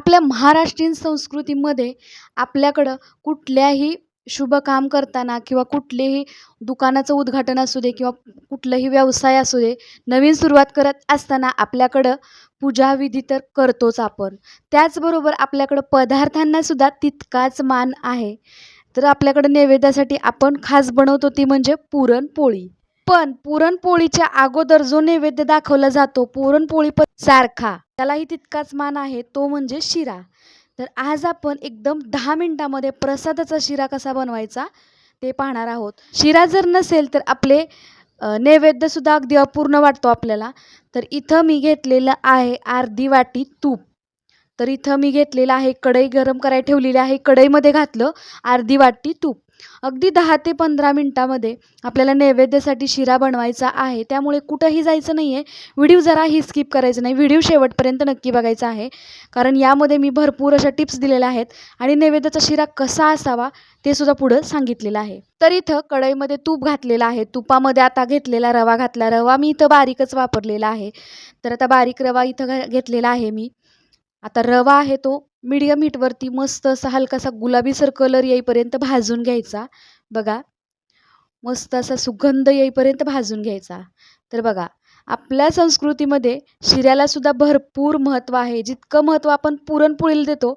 आपल्या महाराष्ट्रीयन संस्कृतीमध्ये आपल्याकडं कुठल्याही शुभ काम करताना किंवा कुठलेही दुकानाचं उद्घाटन असू दे किंवा कुठलंही व्यवसाय असू दे नवीन सुरुवात करत असताना आपल्याकडं पूजाविधी तर करतोच आपण. त्याचबरोबर आपल्याकडं पदार्थांनासुद्धा तितकाच मान आहे. तर आपल्याकडं नैवेद्यासाठी आपण खास बनवतो ती म्हणजे पुरणपोळी. पण पुरणपोळीच्या अगोदर जो नैवेद्य दाखवला जातो पुरणपोळी पण सारखा. त्यालाही तितकाच मान आहे तो म्हणजे शिरा. तर आज आपण एकदम दहा मिनटामध्ये प्रसादाचा शिरा कसा बनवायचा ते पाहणार आहोत. शिरा जर नसेल तर आपले नैवेद्यसुद्धा अगदी अपूर्ण वाटतो आपल्याला. तर इथं मी घेतलेलं आहे अर्धी वाटी तूप. तर इथं मी घेतलेलं आहे कढई गरम करायला ठेवलेली आहे. कढईमध्ये घातलं अर्धी वाटी तूप. अगदी दहा ते पंधरा मिनटामध्ये आपल्याला नैवेद्यासाठी शिरा बनवायचा आहे. त्यामुळे कुठंही जायचं नाही आहे व्हिडिओ जराही स्किप करायचं नाही. व्हिडिओ शेवटपर्यंत नक्की बघायचा आहे. कारण यामध्ये मी भरपूर अशा टिप्स दिलेल्या आहेत आणि नैवेद्याचा शिरा कसा असावा ते सुद्धा पुढं सांगितलेलं आहे. तर इथं कढईमध्ये तूप घातलेलं आहे. तुपामध्ये आता घेतलेला रवा घातला. रवा मी इथं बारीकच वापरलेला आहे. तर आता बारीक रवा इथं घेतलेला आहे मी. आता रवा आहे तो मीडियम हीटवरती मस्त असा हलकासा गुलाबीसर कलर येईपर्यंत भाजून घ्यायचा. बघा. मस्त असा सुगंध येईपर्यंत भाजून घ्यायचा. तर बघा आपल्या संस्कृतीमध्ये शिऱ्यालासुद्धा भरपूर महत्त्व आहे. जितकं महत्त्व आपण पुरणपोळीला देतो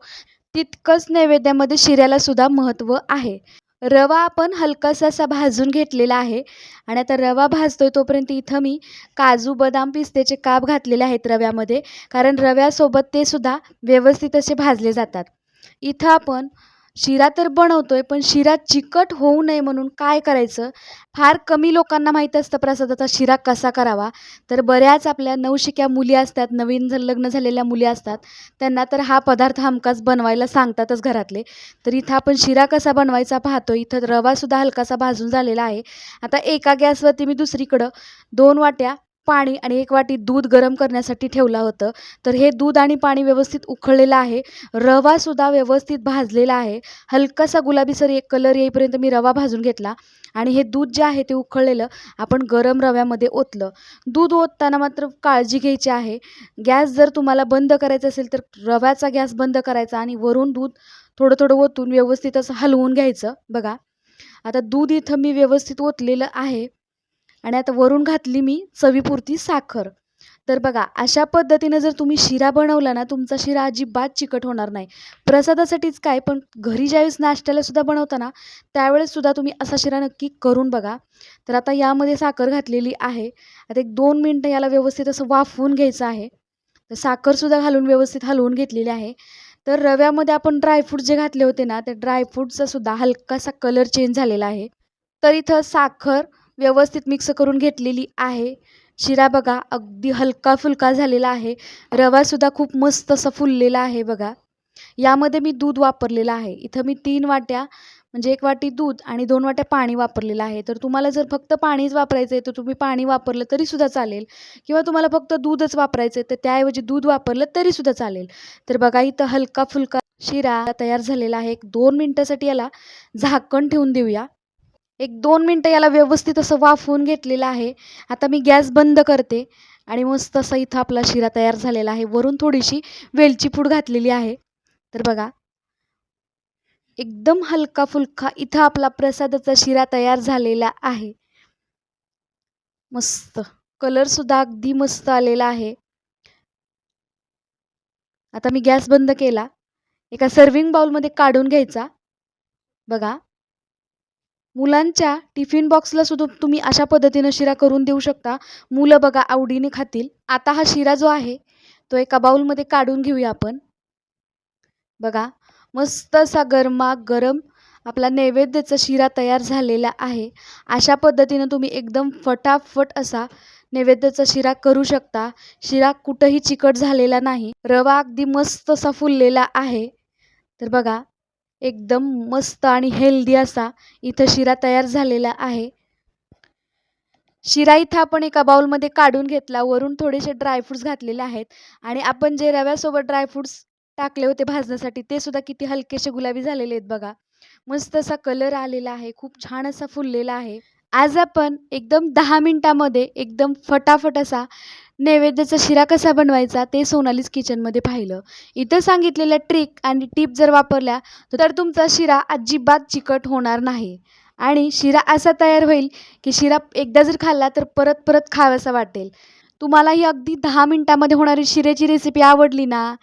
तितकंच नैवेद्यामध्ये शिऱ्यालासुद्धा महत्त्व आहे. रवा आपण हलकासा असा भाजून घेतलेला आहे. आणि आता रवा भाजतो आहे तोपर्यंत इथं मी काजू बदाम पिस्त्याचे काप घातलेले आहेत रव्यामध्ये. कारण रव्यासोबत ते सुद्धा व्यवस्थित असे भाजले जातात. इथं आपण शिरा तर बनवतोय पण शिरा चिकट होऊ नये म्हणून काय करायचं? फार कमी लोकांना माहीत असतं प्रसादाचा शिरा कसा करावा. तर बऱ्याच आपल्या नवशिक्या मुली असतात नवीन लग्न झालेल्या मुली असतात त्यांना तर हा पदार्थ हमखास बनवायला सांगतातच घरातले. तर इथं आपण शिरा कसा बनवायचा पाहतो इथं रवासुद्धा हलकासा भाजून झालेला आहे. आता एका गॅसवरती मी दुसरीकडं दोन वाट्या पाणी आणि एक वाटी दूध गरम करण्यासाठी ठेवलं होतं. तर हे दूध आणि पाणी व्यवस्थित उकळलेलं आहे. रवासुद्धा व्यवस्थित भाजलेला आहे. हलकासा गुलाबीसर एक कलर येईपर्यंत मी रवा भाजून घेतला आणि हे दूध जे आहे ते उकळलेलं आपण गरम रव्यामध्ये ओतलं. दूध ओतताना मात्र काळजी घ्यायची आहे. गॅस जर तुम्हाला बंद करायचा असेल तर रव्याचा गॅस बंद करायचा आणि वरून दूध थोडं थोडं ओतून व्यवस्थित असं हलवून घ्यायचं बघा. आता दूध इथं मी व्यवस्थित ओतलेलं आहे. आणि आता वरून घातली मी चवीपुरती साखर. तर बघा अशा पद्धतीनं जर तुम्ही शिरा बनवला ना तुमचा शिरा अजिबात चिकट होणार नाही. प्रसादासाठीच काय पण घरी ज्यावेळेस नाश्त्याला सुद्धा बनवताना त्यावेळेस सुद्धा तुम्ही असा शिरा नक्की करून बघा. तर आता यामध्ये साखर घातलेली आहे. आता एक दोन मिनटं याला व्यवस्थित असं वाफवून घ्यायचं आहे. तर साखरसुद्धा घालून व्यवस्थित हलवून घेतलेली आहे. तर रव्यामध्ये आपण ड्रायफ्रूट जे घातले होते ना त्या ड्रायफ्रूटचा सुद्धा हलकासा कलर चेंज झालेला आहे. तर इथं साखर व्यवस्थित मिक्स करून घेतलेली आहे. शिरा बघा अगदी हलका फुलका झालेला आहे. रवासुद्धा खूप मस्त असं फुललेला आहे बघा. यामध्ये मी दूध वापरलेलं आहे. इथं मी तीन वाट्या म्हणजे एक वाटी दूध आणि दोन वाट्या पाणी वापरलेलं आहे. तर तुम्हाला जर फक्त पाणीच वापरायचं आहे तर तुम्ही पाणी वापरलं तरीसुद्धा चालेल. किंवा तुम्हाला फक्त दूधच वापरायचं आहे तर त्याऐवजी दूध वापरलं तरीसुद्धा चालेल. तर बघा इथं हलका फुलका शिरा तयार झालेला आहे. एक दोन मिनटासाठी याला झाकण ठेवून देऊया. एक दोन मिनटं याला व्यवस्थित असं वाफवून घेतलेलं आहे. आता मी गॅस बंद करते आणि मस्त असा इथं आपला शिरा तयार झालेला आहे. वरून थोडीशी वेलची पूड घातलेली आहे. तर बघा. एकदम हलका फुलका इथं आपला प्रसादाचा शिरा तयार झालेला आहे. मस्त. कलरसुद्धा अगदी मस्त आलेला आहे. आता मी गॅस बंद केला. एका सर्विंग बाउलमध्ये काढून घ्यायचा. बघा. मुलांच्या टिफिन बॉक्सला सुद्धा तुम्ही अशा पद्धतीनं शिरा करून देऊ शकता. मुलं बघा आवडीने खातील. आता हा शिरा जो आहे तो एका बाउलमध्ये काढून घेऊया आपण. बघा मस्त असा गरमा गरम आपला नैवेद्याचा शिरा तयार झालेला आहे. अशा पद्धतीनं तुम्ही एकदम फटाफट असा नैवेद्याचा शिरा करू शकता. शिरा कुठंही चिकट झालेला नाही. रवा अगदी मस्त असा फुललेला आहे. तर बघा एकदम मस्त आणि हेल्दी असा इथं शिरा तयार झालेला आहे. शिरा इथं आपण एका बाउलमध्ये काढून घेतला. वरून थोडेसे ड्रायफ्रूट्स घातलेले आहेत. आणि आपण जे रव्यासोबत ड्रायफ्रूट्स टाकले होते भाजण्यासाठी ते सुद्धा किती हलकेसे गुलाबी झालेले आहेत बघा. मस्त असा कलर आलेला आहे. खूप छान असा फुललेला आहे. आज आपण एकदम दहा मिनटामध्ये एकदम फटाफट असा नैवेद्याचा शिरा कसा बनवायचा ते सोनालीज किचनमध्ये पाहिलं. इथं सांगितलेल्या ट्रिक आणि टिप जर वापरल्या तर तुमचा शिरा अजिबात चिकट होणार नाही. आणि शिरा असा तयार होईल की शिरा एकदा जर खाल्ला तर परत परत खावासा वाटेल. तुम्हाला ही अगदी दहा मिनटामध्ये होणारी शिऱ्याची रेसिपी आवडली ना?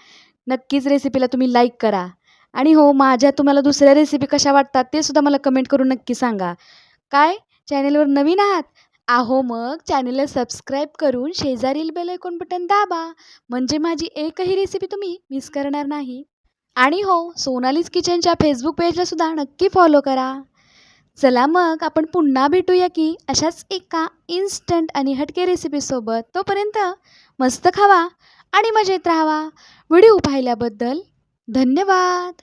नक्कीच रेसिपीला तुम्ही लाईक करा. आणि हो माझ्या तुम्हाला दुसऱ्या रेसिपी कशा वाटतात ते सुद्धा मला कमेंट करून नक्की सांगा. काय? चॅनेलवर नवीन आहात? आहो मग चॅनेलला सबस्क्राईब करून शेजारील बेल ऐकून बटन दाबा. म्हणजे माझी एकही रेसिपी तुम्ही मिस करणार नाही. आणि हो सोनालीज किचनच्या फेसबुक पेजला सुद्धा नक्की फॉलो करा. चला मग आपण पुन्हा भेटूया की अशाच एका इन्स्टंट आणि हटके रेसिपीसोबत तोपर्यंत मस्त खावा आणि मजेत राहावा. व्हिडिओ पाहिल्याबद्दल धन्यवाद.